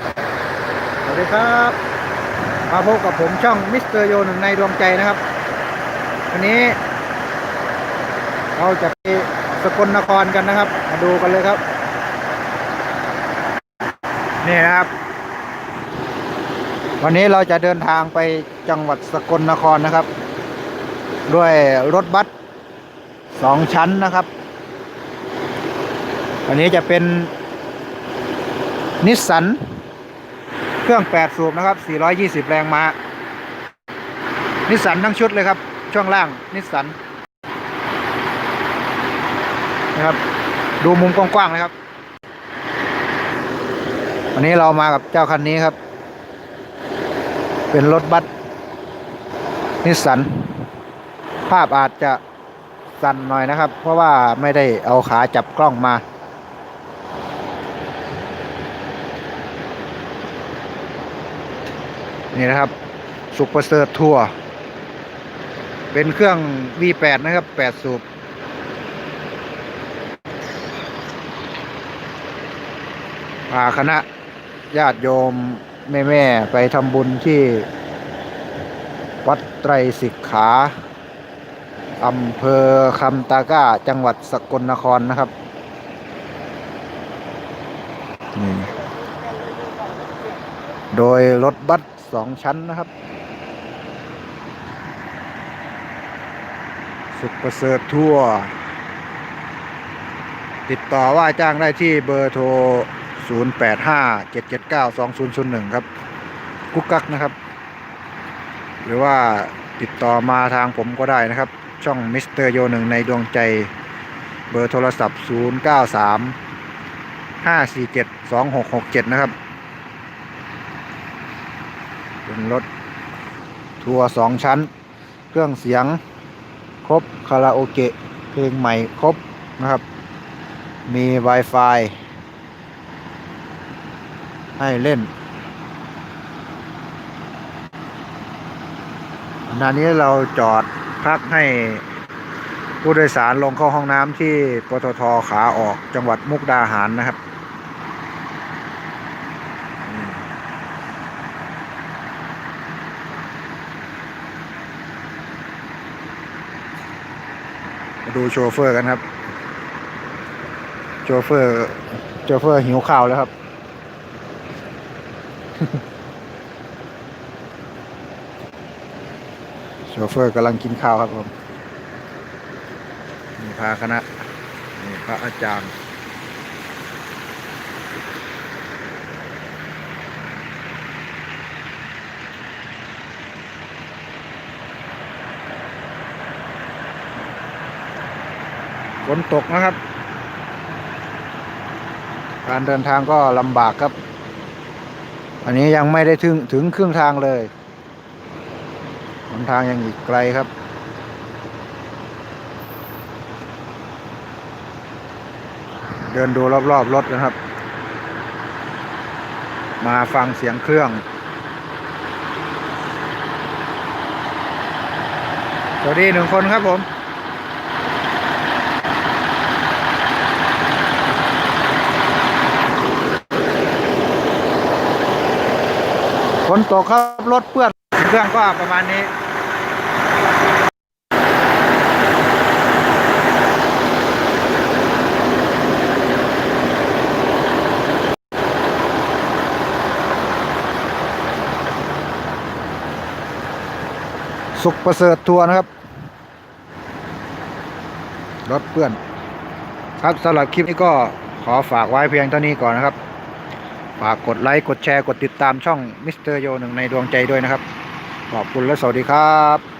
สวัสดีครับมาพบกับผมช่องมิสเตอร์โยหนึ่งในดวงใจนะครับ วันนี้ เราจะไปสกลนครกันนะครับ มาดูกันเลยครับ นี่นะครับ วันนี้เราจะเดินทางไปจังหวัดสกลนครนะครับ ด้วยรถบัสสองชั้นนะครับอันนี้จะเป็นนิสสัน เครื่อง 8 สูบนะครับ 420 แรงม้า นิสสันทั้งชุดเลยครับ ช่วงล่าง นิสสันนะครับ ดูมุมกว้างๆเลยครับ วันนี้เรามากับเจ้าคันนี้ครับ เป็นรถบัสนิสสัน ภาพอาจจะสั่นหน่อยนะครับ เพราะว่าไม่ได้เอาขาจับกล้องมา นี่นะครับซุปเปอร์เซอร์ทัวร์เป็นเครื่อง V8 นะครับ 8 สูบพาคณะญาติโยม แม่ ๆ ไปทำบุญที่ วัดไตรสิกขาอำเภอคำตาก้า จังหวัดสกลนครนะครับนี่โดยรถบัส สองชั้นนะครับ สุขประเสริฐทั่ว ติดต่อว่าจ้างได้ที่เบอร์โทร 0857792001 ครับ กุ๊กกักนะครับ หรือว่าติดต่อมาทางผมก็ได้นะครับ ช่องมิสเตอร์โยหนึ่งในดวงใจเบอร์โทรศัพท์ 093 547 2667 นะครับ เป็นรถทัวร์สองชั้น เครื่องเสียงครบคาราโอเกะเพลงใหม่ครบนะครับ มี Wi-Fi ให้เล่นขณะนี้เราจอดพักให้ผู้โดยสารลงเข้าห้องน้ำที่ปตทขาออกจังหวัดมุกดาหารนะครับ มาดูโชเฟอร์กันครับ โชเฟอร์โชเฟอร์หิวข้าวแล้วครับ โชเฟอร์กำลังกินข้าวครับผมนี่พาคณะนี่พระอาจารย์ ฝนตกนะครับ การเดินทางก็ลำบากครับ อันนี้ยังไม่ได้ถึงถึงครึ่งทางเลยหนทางยังอีกไกลครับ เดินดูรอบๆรถนะครับ มาฟังเสียงเครื่องสวัสดีหนึ่งคนครับผม ฝนตกครับรถเปื้อนเครื่องก็ประมาณนี้ สุขประเสริฐทัวร์นะครับ รถเปื้อน ครับสำหรับคลิปนี้ก็ขอฝากไว้เพียงเท่านี้ก่อนนะครับ ฝากกดไลค์กดแชร์กดติดตามช่องมิสเตอร์โยหนึ่งในดวงใจด้วยนะครับ ขอบคุณและสวัสดีครับ